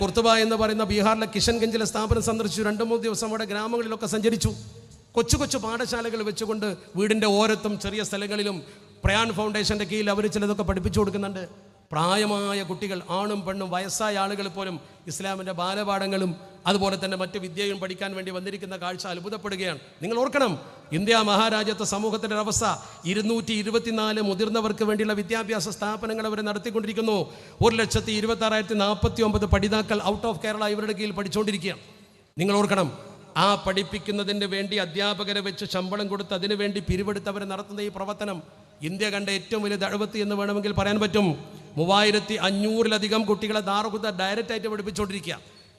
കുർത്തുബ എന്ന് പറയുന്ന ബീഹാറിലെ കിഷൻഗഞ്ചിലെ സ്ഥാപനം സന്ദർശിച്ചു. രണ്ട് മൂന്ന് ദിവസം അവിടെ ഗ്രാമങ്ങളിലൊക്കെ സഞ്ചരിച്ചു. കൊച്ചു കൊച്ചു പാഠശാലകൾ വെച്ചുകൊണ്ട് വീടിന്റെ ഓരത്തും ചെറിയ സ്ഥലങ്ങളിലും പ്രയാൺ ഫൗണ്ടേഷന്റെ കീഴിൽ അവർ ചിലതൊക്കെ പഠിപ്പിച്ചു കൊടുക്കുന്നുണ്ട്. പ്രായമായ കുട്ടികൾ ആണും പെണ്ണും വയസ്സായ ആളുകൾ പോലും ഇസ്ലാമിന്റെ ബാലപാഠങ്ങളും അതുപോലെ തന്നെ മറ്റ് വിദ്യയും പഠിക്കാൻ വേണ്ടി വന്നിരിക്കുന്ന കാഴ്ച അത്ഭുതപ്പെടുകയാണ്. നിങ്ങൾ ഓർക്കണം ഇന്ത്യ മഹാരാജ്യത്തെ സമൂഹത്തിന്റെ അവസ്ഥ ഇരുന്നൂറ്റി ഇരുപത്തിനാല് മുതിർന്നവർക്ക് വേണ്ടിയുള്ള വിദ്യാഭ്യാസ സ്ഥാപനങ്ങൾ അവർ നടത്തിക്കൊണ്ടിരിക്കുന്നു. ഒരു ലക്ഷത്തി ഇരുപത്തി ആറായിരത്തി നാൽപ്പത്തി ഒമ്പത് പഠിതാക്കൾ ഔട്ട് ഓഫ് കേരള ഇവരുടെ കീഴിൽ പഠിച്ചുകൊണ്ടിരിക്കുകയാണ്. നിങ്ങൾ ഓർക്കണം ആ പഠിപ്പിക്കുന്നതിന് വേണ്ടി അധ്യാപകരെ വെച്ച് ശമ്പളം കൊടുത്ത് അതിനു വേണ്ടി പിരിവെടുത്തവർ നടത്തുന്ന ഈ പ്രവർത്തനം ഇന്ത്യ കണ്ട ഏറ്റവും വലിയ ദഴവത്തി എന്ന് വേണമെങ്കിൽ പറയാൻ പറ്റും. മൂവായിരത്തി അഞ്ഞൂറിലധികം കുട്ടികളെ ദാറുകുത്ത ഡയറക്റ്റ് ആയിട്ട് പഠിപ്പിച്ചുകൊണ്ടിരിക്കുക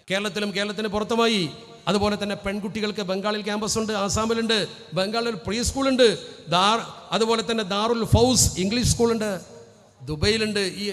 കേരളത്തിലും കേരളത്തിന് പുറത്തുമായി. അതുപോലെ തന്നെ പെൺകുട്ടികൾക്ക് ബംഗാളിൽ ക്യാമ്പസ് ഉണ്ട് ആസാമിലുണ്ട് ബംഗാളിൽ പ്രീ സ്കൂളുണ്ട് ദാർ അതുപോലെ തന്നെ ദാറുൽ ഫൗസ് ഇംഗ്ലീഷ് സ്കൂളുണ്ട് ദുബൈയിലുണ്ട് ഈ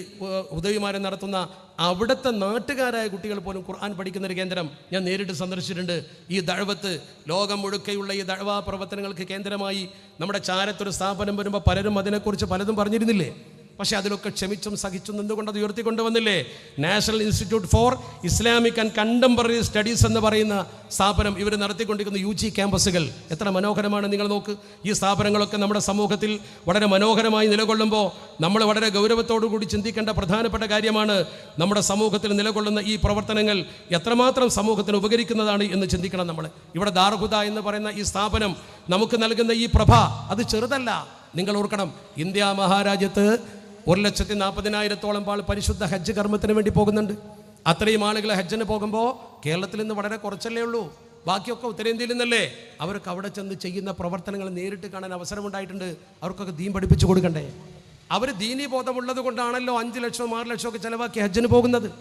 ഉദവിമാരെ നടത്തുന്ന അവിടുത്തെ നാട്ടുകാരായ കുട്ടികൾ പോലും ഖുർആൻ പഠിക്കുന്ന ഒരു കേന്ദ്രം ഞാൻ നേരിട്ട് സന്ദർശിച്ചിട്ടുണ്ട്. ഈ ദഴവത്ത് ലോകം മുഴുക്കെയുള്ള ഈ ദഴവാ പ്രവർത്തനങ്ങൾക്ക് കേന്ദ്രമായി നമ്മുടെ ചാരത്തൊരു സ്ഥാപനം വരുമ്പോൾ പലരും അതിനെക്കുറിച്ച് പലതും പറഞ്ഞിരുന്നില്ലേ? പക്ഷേ അതിലൊക്കെ ക്ഷമിച്ചും സഹിച്ചും നിന്നുകൊണ്ട് അത് ഉയർത്തിക്കൊണ്ടുവന്നില്ലേ? National institute for Islamic and contemporary studies എന്ന് പറയുന്ന സ്ഥാപനം ഇവർ നടത്തിക്കൊണ്ടിരിക്കുന്ന യു ജി ക്യാമ്പസുകൾ. എത്ര മനോഹരമാണ് നിങ്ങൾ നോക്ക്. ഈ സ്ഥാപനങ്ങളൊക്കെ നമ്മുടെ സമൂഹത്തിൽ വളരെ മനോഹരമായി നിലകൊള്ളുമ്പോൾ നമ്മൾ വളരെ ഗൗരവത്തോടു കൂടി ചിന്തിക്കേണ്ട പ്രധാനപ്പെട്ട കാര്യമാണ് നമ്മുടെ സമൂഹത്തിൽ നിലകൊള്ളുന്ന ഈ പ്രവർത്തനങ്ങൾ എത്രമാത്രം സമൂഹത്തിന് ഉപകരിക്കുന്നതാണ് എന്ന് ചിന്തിക്കണം നമ്മൾ. ഇവിടെ ദാർഹുദ എന്ന് പറയുന്ന ഈ സ്ഥാപനം നമുക്ക് നൽകുന്ന ഈ പ്രഭ അത് ചെറുതല്ല. നിങ്ങൾ ഓർക്കണം ഇന്ത്യ മഹാരാജ്യത്ത് ഒരു ലക്ഷത്തി നാൽപ്പതിനായിരത്തോളം ആൾ പരിശുദ്ധ ഹജ്ജ് കർമ്മത്തിന് വേണ്ടി പോകുന്നുണ്ട്. അത്രയും ആളുകൾ ഹജ്ജിന് പോകുമ്പോൾ കേരളത്തിൽ നിന്ന് വളരെ കുറച്ചല്ലേ ഉള്ളൂ. ബാക്കിയൊക്കെ ഉത്തരേന്ത്യയിൽ നിന്നല്ലേ. അവർക്ക് അവിടെ ചെന്ന് ചെയ്യുന്ന പ്രവർത്തനങ്ങൾ നേരിട്ട് കാണാൻ അവസരമുണ്ടായിട്ടുണ്ട്. അവർക്കൊക്കെ ദീൻ പഠിപ്പിച്ചു കൊടുക്കണ്ടേ? അവർ ദീനി ബോധമുള്ളത് കൊണ്ടാണല്ലോ അഞ്ച് ലക്ഷവും ആറ് ലക്ഷവും ഒക്കെ ചിലവാക്കി ഹജ്ജിന് പോകുന്നത്.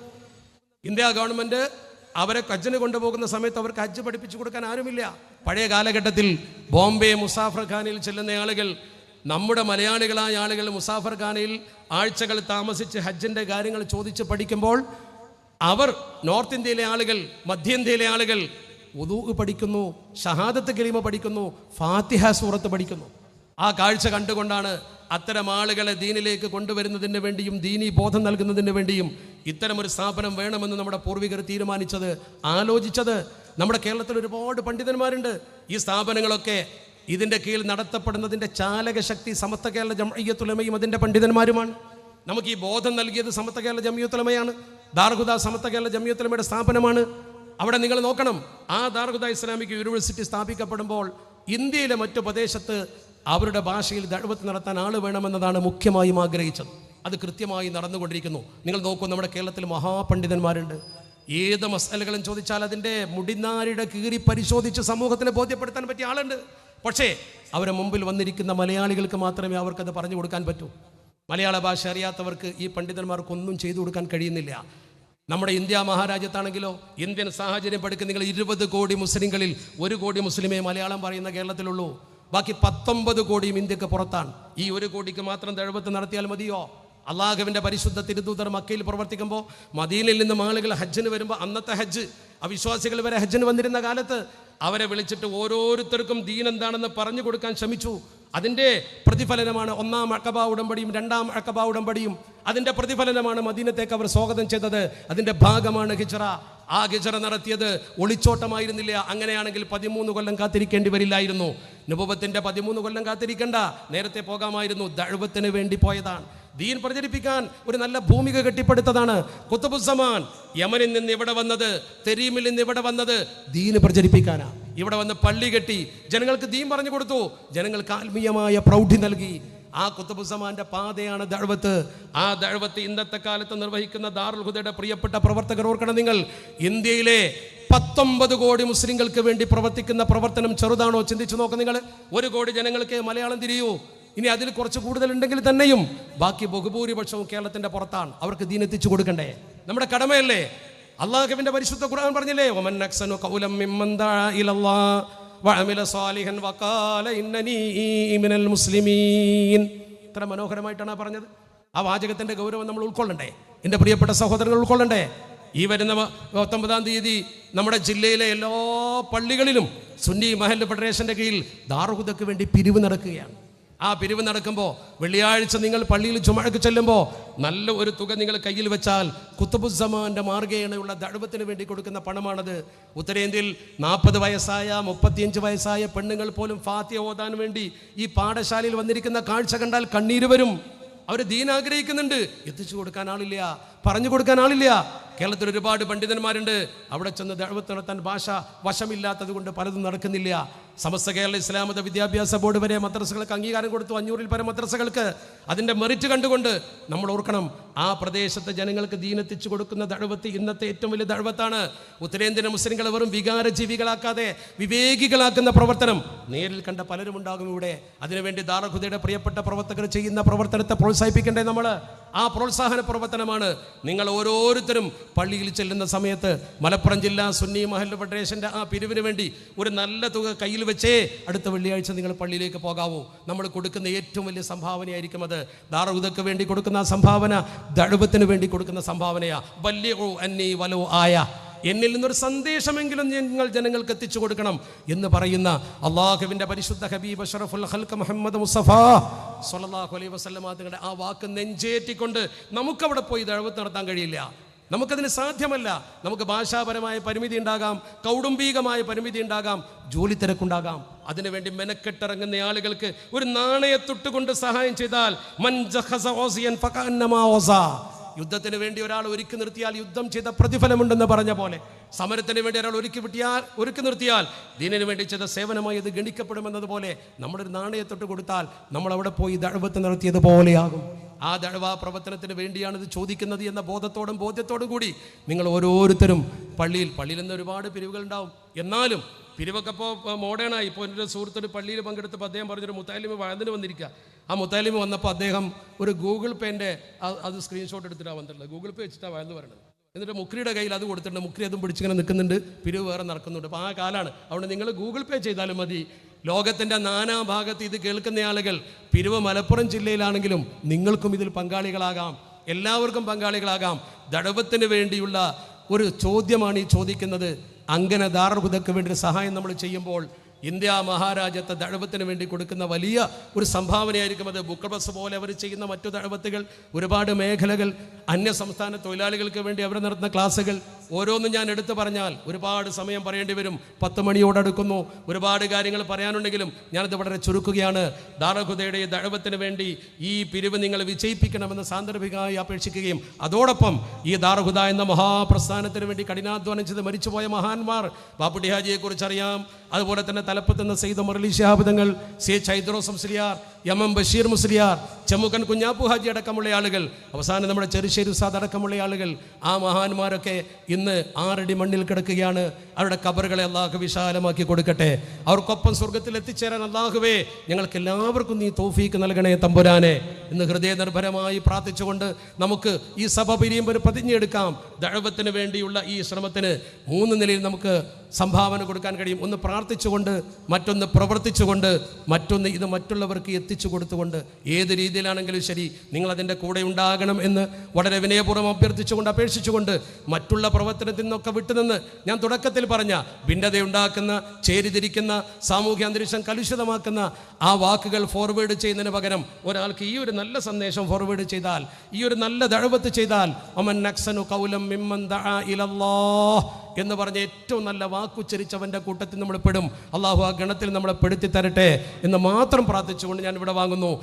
ഇന്ത്യ ഗവൺമെന്റ് അവരെ ഹജ്ജിന് കൊണ്ടുപോകുന്ന സമയത്ത് അവർക്ക് ഹജ്ജ് പഠിപ്പിച്ചു കൊടുക്കാൻ ആരുമില്ല. പഴയ കാലഘട്ടത്തിൽ ബോംബെ മുസാഫർ ഖാനിൽ ചെല്ലുന്ന ആളുകൾ നമ്മുടെ മലയാളികളായ ആളുകൾ മുസാഫർ ഖാനയിൽ ആഴ്ചകൾ താമസിച്ച് ഹജ്ജിന്റെ കാര്യങ്ങൾ ചോദിച്ച് പഠിക്കുമ്പോൾ അവർ നോർത്ത് ഇന്ത്യയിലെ ആളുകൾ മധ്യേന്ത്യയിലെ ആളുകൾ ഉദൂഹ് പഠിക്കുന്നു ഷഹാദത്ത് കിളിമ പഠിക്കുന്നു ഫാത്തിഹ സൂറത്ത് പഠിക്കുന്നു. ആ കാഴ്ച കണ്ടുകൊണ്ടാണ് അത്തരം ആളുകളെ ദീനിലേക്ക് കൊണ്ടുവരുന്നതിന് വേണ്ടിയും ദീനി ബോധം നൽകുന്നതിന് വേണ്ടിയും ഇത്തരമൊരു സ്ഥാപനം വേണമെന്ന് നമ്മുടെ പൂർവികർ തീരുമാനിച്ചത് ആലോചിച്ചത്. നമ്മുടെ കേരളത്തിൽ ഒരുപാട് പണ്ഡിതന്മാരുണ്ട്. ഈ സ്ഥാപനങ്ങളൊക്കെ ഇതിന്റെ കീഴിൽ നടത്തപ്പെടുന്നതിന്റെ ചാലകശക്തി ശക്തി സമസ്ത കേരള ജമയ്യത്തുലമയും അതിന്റെ പണ്ഡിതന്മാരുമാണ്. നമുക്ക് ഈ ബോധം നൽകിയത് സമത്ത കേരള ജമിയത്തുലമയാണ് ദാർഹുദ സമത്ത കേരള ജമിയത്തുലമയുടെ സ്ഥാപനമാണ്. അവിടെ നിങ്ങൾ നോക്കണം ആ ദാർഹുദ ഇസ്ലാമിക് യൂണിവേഴ്സിറ്റി സ്ഥാപിക്കപ്പെടുമ്പോൾ ഇന്ത്യയിലെ മറ്റു പ്രദേശത്ത് അവരുടെ ഭാഷയിൽ ദഴവത്ത് നടത്താൻ ആൾ വേണമെന്നതാണ് മുഖ്യമായും ആഗ്രഹിച്ചത്. അത് കൃത്യമായി നടന്നുകൊണ്ടിരിക്കുന്നു. നിങ്ങൾ നോക്കൂ നമ്മുടെ കേരളത്തിൽ മഹാപണ്ഡിതന്മാരുണ്ട്. ഏത് മസലകളും ചോദിച്ചാൽ അതിന്റെ മുടിനാരിയുടെ കീറി പരിശോധിച്ച് സമൂഹത്തിന് ബോധ്യപ്പെടുത്താൻ പറ്റിയ ആളുണ്ട്. പക്ഷേ അവരെ മുമ്പിൽ വന്നിരിക്കുന്ന മലയാളികൾക്ക് മാത്രമേ അവർക്കത് പറഞ്ഞു കൊടുക്കാൻ പറ്റൂ. മലയാള ഭാഷ അറിയാത്തവർക്ക് ഈ പണ്ഡിതന്മാർക്കൊന്നും ചെയ്തു കൊടുക്കാൻ കഴിയുന്നില്ല. നമ്മുടെ ഇന്ത്യ മഹാരാജ്യത്താണെങ്കിലോ ഇന്ത്യൻ സാഹചര്യം പഠിക്കുന്ന നിങ്ങൾ ഇരുപത് കോടി മുസ്ലിങ്ങളിൽ ഒരു കോടി മുസ്ലിമേ മലയാളം പറയുന്ന കേരളത്തിലുള്ളൂ. ബാക്കി പത്തൊമ്പത് കോടിയും ഇന്ത്യയ്ക്ക് പുറത്താണ്. ഈ ഒരു കോടിക്ക് മാത്രം തെഴുപത്ത് നടത്തിയാൽ മതിയോ? അള്ളാഹുവിന്റെ പരിശുദ്ധ തിരുദൂതർ മക്കയിൽ പ്രവർത്തിക്കുമ്പോൾ മദീനയിൽ നിന്ന് മകളുകൾ ഹജ്ജിന് വരുമ്പോൾ അന്നത്തെ ഹജ്ജ് അവിശ്വാസികൾ വരെ ഹജ്ജിന് വന്നിരുന്ന കാലത്ത് അവരെ വിളിച്ചിട്ട് ഓരോരുത്തർക്കും ദീൻ എന്താണെന്ന് പറഞ്ഞു കൊടുക്കാൻ ശ്രമിച്ചു. അതിന്റെ പ്രതിഫലനമാണ് ഒന്നാം അക്കബ ഉടമ്പടിയും രണ്ടാം അക്കബ ഉടമ്പടിയും. അതിന്റെ പ്രതിഫലനമാണ് മദീനത്തേക്ക് അവർ സ്വാഗതം ചെയ്തത്. അതിന്റെ ഭാഗമാണ് ഹിജറ. ആ ഹിജറ നടത്തിയത് ഒളിച്ചോട്ടമായിരുന്നില്ല. അങ്ങനെയാണെങ്കിൽ പതിമൂന്ന് കൊല്ലം കാത്തിരിക്കേണ്ടി വരില്ലായിരുന്നു. നുപത്തിന്റെ പതിമൂന്ന് കൊല്ലം കാത്തിരിക്കണ്ട. നേരത്തെ പോകാമായിരുന്നു. ദഴുവത്തിന് വേണ്ടി പോയതാണ്. ദീൻ പ്രചരിപ്പിക്കാൻ ഒരു നല്ല ഭൂമിക കെട്ടിപ്പടുത്തതാണ് കുത്തബുസമാൻ യമനിൽ നിന്ന് ഇവിടെ വന്നത് തെരീമിൽ നിന്ന് ഇവിടെ വന്നത് ദീന് പ്രചരിപ്പിക്കാനാ. ഇവിടെ വന്ന് പള്ളി കെട്ടി. ജനങ്ങൾക്ക് ദീൻ പറഞ്ഞു കൊടുത്തു. ജനങ്ങൾക്ക് ആത്മീയമായ പ്രൗഢി നൽകി. ആ കുത്തബുസമാന്റെ പാതയാണ് ദഴവത്ത്. ആ ദഴവത്ത് ഇന്നത്തെ കാലത്ത് നിർവഹിക്കുന്ന ദാറുൽ ഹുദയുടെ പ്രിയപ്പെട്ട പ്രവർത്തകർ ഓർക്കണം നിങ്ങൾ. ഇന്ത്യയിലെ പത്തൊമ്പത് കോടി മുസ്ലിങ്ങൾക്ക് വേണ്ടി പ്രവർത്തിക്കുന്ന പ്രവർത്തനം ചെറുതാണോ? ചിന്തിച്ചു നോക്ക് നിങ്ങൾ. ഒരു കോടി ജനങ്ങൾക്ക് മലയാളം തിരിയൂ. ഇനി അതിൽ കുറച്ച് കൂടുതലുണ്ടെങ്കിൽ തന്നെയും ബാക്കി ബഹുഭൂരിപക്ഷവും കേരളത്തിന്റെ പുറത്താണ്. അവർക്ക് ദീൻ എത്തിച്ചു കൊടുക്കണ്ടേ? നമ്മുടെ കടമയല്ലേ? അള്ളാഹുവിന്റെ പരിശുദ്ധ ഖുർആൻ പറഞ്ഞില്ലേ ഒമൻ അക്സനു കൗലം വഅമില സാലിഹൻ ഇന്നനീ മുസ്ലിമീൻ. ഇത്ര മനോഹരമായിട്ടാണ് പറഞ്ഞത്. ആ വാചകത്തിന്റെ ഗൗരവം നമ്മൾ ഉൾക്കൊള്ളണ്ടേ? എന്റെ പ്രിയപ്പെട്ട സഹോദരങ്ങൾ ഉൾക്കൊള്ളണ്ടേ? ഈ വരുന്ന പത്തൊമ്പതാം തീയതി നമ്മുടെ ജില്ലയിലെ എല്ലാ പള്ളികളിലും സുന്നി മഹൽ ഫെഡറേഷന്റെ കീഴിൽ ദാർഹുദക്ക് വേണ്ടി പിരിവ് നടക്കുകയാണ്. ആ പിരിവ് നടക്കുമ്പോൾ വെള്ളിയാഴ്ച നിങ്ങൾ പള്ളിയിൽ ചുമഴക്ക് ചെല്ലുമ്പോൾ നല്ല ഒരു തുക നിങ്ങൾ കയ്യിൽ വെച്ചാൽ കുത്തുബുസമാന്റെ മാർഗേണയുള്ള ദഴുവത്തിന് വേണ്ടി കൊടുക്കുന്ന പണമാണത്. ഉത്തരേന്ത്യയിൽ നാൽപ്പത് വയസ്സായ മുപ്പത്തിയഞ്ച് വയസ്സായ പെണ്ണുങ്ങൾ പോലും ഫാത്തിയ ഓതാൻ വേണ്ടി ഈ പാഠശാലയിൽ വന്നിരിക്കുന്ന കാഴ്ച കണ്ടാൽ കണ്ണീര് വരും. അവർ ദീൻ ആഗ്രഹിക്കുന്നുണ്ട് എത്തിച്ചു കൊടുക്കാൻ ആളില്ല പറഞ്ഞു കൊടുക്കാൻ ആളില്ല. കേരളത്തിൽ ഒരുപാട് പണ്ഡിതന്മാരുണ്ട്. അവിടെ ചെന്ന് ദഴവത്ത് നടത്താൻ ഭാഷ വശമില്ലാത്തത് കൊണ്ട് പലതും നടക്കുന്നില്ല. സമസ്ത കേരള ഇസ്ലാമത വിദ്യാഭ്യാസ ബോർഡ് വരെ മദ്രസകൾക്ക് അംഗീകാരം കൊടുത്തു അഞ്ഞൂറിൽ പരം മദ്രസകൾക്ക്. അതിന്റെ മെറിറ്റ് കണ്ടുകൊണ്ട് നമ്മൾ ഓർക്കണം ആ പ്രദേശത്തെ ജനങ്ങൾക്ക് ദീനെത്തിച്ചു കൊടുക്കുന്ന ദഴവത്ത് ഇന്നത്തെ ഏറ്റവും വലിയ ദഴവത്താണ് ഉത്തരേന്ത്യൻ മുസ്ലിങ്ങളെ വെറും വികാര ജീവികളാക്കാതെ വിവേകികളാക്കുന്ന പ്രവർത്തനം നേരിൽ കണ്ട പലരും ഉണ്ടാകും ഇവിടെ. അതിനുവേണ്ടി ദാറഹുദയുടെ പ്രിയപ്പെട്ട പ്രവർത്തകർ ചെയ്യുന്ന പ്രവർത്തനത്തെ പ്രോത്സാഹിപ്പിക്കേണ്ടേ നമ്മൾ ആ പ്രോത്സാഹന പ്രവർത്തനമാണ്. നിങ്ങൾ ഓരോരുത്തരും പള്ളിയിൽ ചെല്ലുന്ന സമയത്ത് മലപ്പുറം ജില്ലാ സുന്നി മഹൽ ഫെഡറേഷന്റെ ആ പിരിവിന് വേണ്ടി ഒരു നല്ല തുക കയ്യിൽ വെച്ചേ അടുത്ത വെള്ളിയാഴ്ച നിങ്ങൾ പള്ളിയിലേക്ക് പോകാവൂ. നമ്മൾ കൊടുക്കുന്ന ഏറ്റവും വലിയ സംഭാവനയായിരിക്കും അത്. ദാറൂദക്ക് വേണ്ടി കൊടുക്കുന്ന സംഭാവന ദഴുപത്തിന് വേണ്ടി കൊടുക്കുന്ന സംഭാവനയാ. വലിയ അന്നി വലോ ആയ. എന്നിൽ നിന്നൊരു സന്ദേശമെങ്കിലും നിങ്ങൾ ജനങ്ങൾക്ക് എത്തിച്ചു കൊടുക്കണം എന്ന് പറയുന്ന അള്ളാഹുവിന്റെ പരിശുദ്ധ ഹബീബ് ഷറഫുൽ ഹൽക്ക് മുഹമ്മദ് മുസഫ സൊല്ലാഹു അലൈഹി വസല്ലമ തങ്ങളുടെ ആ വാക്ക് നെഞ്ചേറ്റിക്കൊണ്ട് നമുക്കവിടെ പോയി ദഴവത്ത് നടത്താൻ കഴിയില്ല. നമുക്കതിന് സാധ്യമല്ല. നമുക്ക് ഭാഷാപരമായ പരിമിതി ഉണ്ടാകാം കൗടുംബികമായ പരിമിതി ഉണ്ടാകാം ജോലി തിരക്കുണ്ടാകാം. അതിനുവേണ്ടി മെനക്കെട്ടിറങ്ങുന്ന ആളുകൾക്ക് ഒരു നാണയത്തൊട്ടുകൊണ്ട് സഹായം ചെയ്താൽ. യുദ്ധത്തിന് വേണ്ടി ഒരാൾ ഒരുക്കി നിർത്തിയാൽ യുദ്ധം ചെയ്ത പ്രതിഫലമുണ്ടെന്ന് പറഞ്ഞ പോലെ. സമരത്തിന് വേണ്ടി ഒരാൾ ഒരുക്കി വിട്ടിയാൽ ഒരുക്കി നിർത്തിയാൽ ദീനിന് വേണ്ടി ചെയ്ത സേവനമായി ഇത് ഗണിക്കപ്പെടുമെന്നതുപോലെ നമ്മളൊരു നാണയത്തൊട്ട് കൊടുത്താൽ നമ്മൾ അവിടെ പോയി ദഴവത്ത് നടത്തിയതുപോലെയാകും ആ ദഴവാ പ്രവർത്തനത്തിന് വേണ്ടിയാണ് ഇത് ചോദിക്കുന്നത് എന്ന ബോധത്തോടും ബോധ്യത്തോടും കൂടി നിങ്ങൾ ഓരോരുത്തരും പള്ളിയിൽ പള്ളിയിൽ നിന്ന് ഒരുപാട് പിരിവുകൾ ഉണ്ടാവും. എന്നാലും പിരിവൊക്കെ ഇപ്പോൾ മോഡേണായി ഇപ്പോൾ എന്റെ സുഹൃത്തൊരു പള്ളിയിൽ പങ്കെടുത്തപ്പോൾ അദ്ദേഹം പറഞ്ഞൊരു മുത്താലിമ വഴന്നിന് വന്നിരിക്കുക ആ മുത്താലിമ വന്നപ്പോൾ അദ്ദേഹം ഒരു ഗൂഗിൾ പേന്റെ അത് സ്ക്രീൻഷോട്ട് എടുത്തിട്ടാണ് വന്നിട്ടുള്ളത്. ഗൂഗിൾ പേ വെച്ചിട്ടാണ് വഴന്ന് പറയുന്നത് എന്നിട്ട് മുക്രിയുടെ കയ്യിൽ അത് കൊടുത്തിട്ടുണ്ട്. മുക്രി അതും പിടിച്ചിങ്ങനെ നിൽക്കുന്നുണ്ട്. പിരിവ് വേറെ നടക്കുന്നുണ്ട്. അപ്പോൾ ആ കാലാണ്. അതുകൊണ്ട് നിങ്ങൾ ഗൂഗിൾ പേ ചെയ്താലും മതി. ലോകത്തിന്റെ നാനാ ഭാഗത്ത് ഇത് കേൾക്കുന്ന ആളുകൾ പിരിവ് മലപ്പുറം ജില്ലയിലാണെങ്കിലും നിങ്ങൾക്കും ഇതിൽ പങ്കാളികളാകാം. എല്ലാവർക്കും പങ്കാളികളാകാം. ദടവത്തിന് വേണ്ടിയുള്ള ഒരു ചോദ്യമാണ് ഈ ചോദിക്കുന്നത്. അങ്ങനെ ദാർഹുതയ്ക്ക് വേണ്ടി ഒരു സഹായം നമ്മൾ ചെയ്യുമ്പോൾ ഇന്ത്യ മഹാരാജ്യത്തെ ദഴവത്തിന് വേണ്ടി കൊടുക്കുന്ന വലിയ ഒരു സംഭാവനയായിരിക്കും അത്. ബുക്കബസ് പോലെ അവർ ചെയ്യുന്ന മറ്റു ദഴവത്തുകൾ ഒരുപാട് മേഖലകൾ അന്യ സംസ്ഥാന തൊഴിലാളികൾക്ക് വേണ്ടി അവർ നടത്തുന്ന ക്ലാസ്സുകൾ ഓരോന്നും ഞാൻ എടുത്തു പറഞ്ഞാൽ ഒരുപാട് സമയം പറയേണ്ടി വരും. പത്ത് മണിയോടടുക്കുന്നു ഒരുപാട് കാര്യങ്ങൾ പറയാനുണ്ടെങ്കിലും ഞാനത് വളരെ ചുരുക്കുകയാണ്. ദാരഹുദയുടെ ദഴവത്തിന് വേണ്ടി ഈ പിരിവ് നിങ്ങൾ വിജയിപ്പിക്കണമെന്ന് സാന്ദർഭികമായി അപേക്ഷിക്കുകയും അതോടൊപ്പം ഈ ദാർഹുദ എന്ന മഹാപ്രസ്ഥാനത്തിന് വേണ്ടി കഠിനാധ്വാനം ചെയ്ത് മരിച്ചുപോയ മഹാന്മാർ ബാപ്പുട്ടി അറിയാം അതുപോലെ തന്നെ തലപ്പത്തുന്ന സെയ്ദ് മുരളി ശഹാബിതങ്ങൾ സി ചൈദ്രോസം മുസ്ലിയാർ എം എം ബഷീർ മുസ്ലിയാർ ചെമ്മുകൻ കുഞ്ഞാപ്പു ഹാജി അടക്കമുള്ള ആളുകൾ അവസാനം നമ്മുടെ ചെറുശ്ശേരി സാദ് അടക്കമുള്ള ആളുകൾ ആ മഹാന്മാരൊക്കെ ഇന്ന് ആറടി മണ്ണിൽ കിടക്കുകയാണ്. അവരുടെ കബറുകളെ അള്ളാഹു വിശാലമാക്കി കൊടുക്കട്ടെ. അവർക്കൊപ്പം സ്വർഗത്തിൽ എത്തിച്ചേരാൻ അള്ളാഹുവേ ഞങ്ങൾക്ക് എല്ലാവർക്കും നീ തോഫീക്ക് നൽകണേ തമ്പുരാനെ. ഇന്ന് ഹൃദയനിർഭരമായി പ്രാർത്ഥിച്ചുകൊണ്ട് നമുക്ക് ഈ സഭ പിരിയുമ്പോൾ ഒരു പ്രതിജ്ഞയെടുക്കാം. ദഴവത്തിന് വേണ്ടിയുള്ള ഈ ശ്രമത്തിന് മൂന്ന് നിലയിൽ നമുക്ക് സംഭാവന കൊടുക്കാൻ കഴിയും. ഒന്ന് പ്രാർത്ഥിച്ചുകൊണ്ട് മറ്റൊന്ന് പ്രവർത്തിച്ചുകൊണ്ട് മറ്റൊന്ന് ഇത് മറ്റുള്ളവർക്ക് എത്തിച്ചു കൊടുത്തുകൊണ്ട് ഏത് രീതിയിലാണെങ്കിലും ശരി നിങ്ങൾ അതിന്റെ കൂടെ ഉണ്ടാകണം എന്ന് വളരെ വിനയപൂർവം അഭ്യർത്ഥിച്ചുകൊണ്ട് അപേക്ഷിച്ചുകൊണ്ട് മറ്റുള്ള പ്രവർത്തനത്തിൽ നിന്നൊക്കെ വിട്ടുനിന്ന് ഞാൻ തുടക്കത്തിൽ പറഞ്ഞ ഭിന്നതയുണ്ടാക്കുന്ന ചേരിതിരിക്കുന്ന സാമൂഹ്യ അന്തരീക്ഷം കലുഷിതമാക്കുന്ന ആ വാക്കുകൾ ഫോർവേഡ് ചെയ്യുന്നതിന് പകരം ഒരാൾക്ക് ഈ ഒരു നല്ല സന്ദേശം ഫോർവേഡ് ചെയ്താൽ ഈ ഒരു നല്ല ദഴവത്ത് ചെയ്താൽ അമൻ നക്സനു കൗലം മിമ്മൻ ഇലല്ലോ എന്ന് പറഞ്ഞ ഏറ്റവും നല്ല വാക്കുച്ചരിച്ചവന്റെ കൂട്ടത്തിൽ നമ്മൾ പെടും. അള്ളാഹു ആ ഗണത്തിൽ നമ്മളെ പെടുത്തി തരട്ടെ എന്ന് മാത്രം പ്രാർത്ഥിച്ചുകൊണ്ട് ഞാൻ ഇവിടെ വാങ്ങുന്നു.